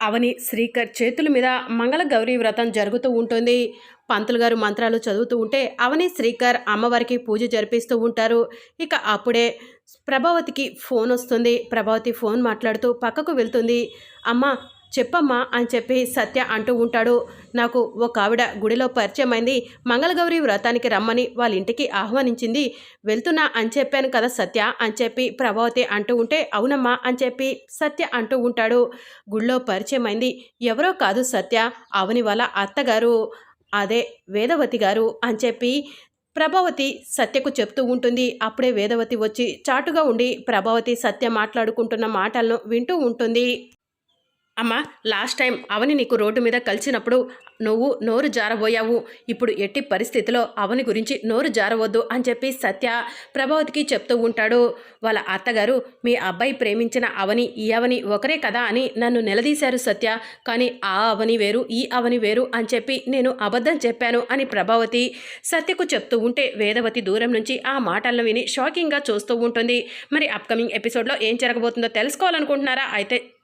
అవని శ్రీకర్ చేతుల మీద మంగళ గౌరీ వ్రతం జరుగుతూ ఉంటుంది. పంతులు గారు మంత్రాలు చదువుతూ ఉంటే అవని శ్రీకర్ అమ్మవారికి పూజ జరిపిస్తూ ఉంటారు. ఇక అప్పుడే ప్రభావతికి ఫోన్ వస్తుంది. ప్రభావతి ఫోన్ మాట్లాడుతూ పక్కకు వెళ్తుంది. అమ్మ చెప్పమ్మా అని చెప్పి సత్య అంటూ ఉంటాడు. నాకు ఒక ఆవిడ గుడిలో పరిచయమైంది మంగళగౌరి వ్రతానికి రమ్మని వాళ్ళ ఇంటికి ఆహ్వానించింది. వెళ్తున్నా అని చెప్పాను కదా సత్య అని చెప్పి ప్రభావతి అంటూ ఉంటే అవునమ్మా అని చెప్పి సత్య అంటూ ఉంటాడు. గుడిలో పరిచయమైంది ఎవరో కాదు సత్య అవని వాళ్ళ అత్తగారు. అదే వేదవతి గారు అని చెప్పి ప్రభావతి సత్యకు చెప్తూ ఉంటుంది. అప్పుడే వేదవతి వచ్చి చాటుగా ఉండి ప్రభావతి సత్య మాట్లాడుకుంటున్న మాటలను వింటూ ఉంటుంది. అమ్మ లాస్ట్ టైం అవని నీకు రోడ్డు మీద కలిసినప్పుడు నువ్వు నోరు జారబోయావు. ఇప్పుడు ఎట్టి పరిస్థితిలో అవని గురించి నోరు జారవద్దు అని చెప్పి సత్య ప్రభావతికి చెప్తూ ఉంటాడు. వాళ్ళ అత్తగారు మీ అబ్బాయి ప్రేమించిన అవని ఈ అవని ఒకరే కదా అని నన్ను నిలదీశారు సత్య. కానీ ఆ అవని వేరు ఈ అవని వేరు అని చెప్పి నేను అబద్ధం చెప్పాను అని ప్రభావతి సత్యకు చెప్తూ ఉంటే వేదవతి దూరం నుంచి ఆ మాటలను విని షాకింగ్గా చూస్తూ ఉంటుంది. మరి అప్కమింగ్ ఎపిసోడ్లో ఏం జరగబోతుందో తెలుసుకోవాలనుకుంటున్నారా? అయితే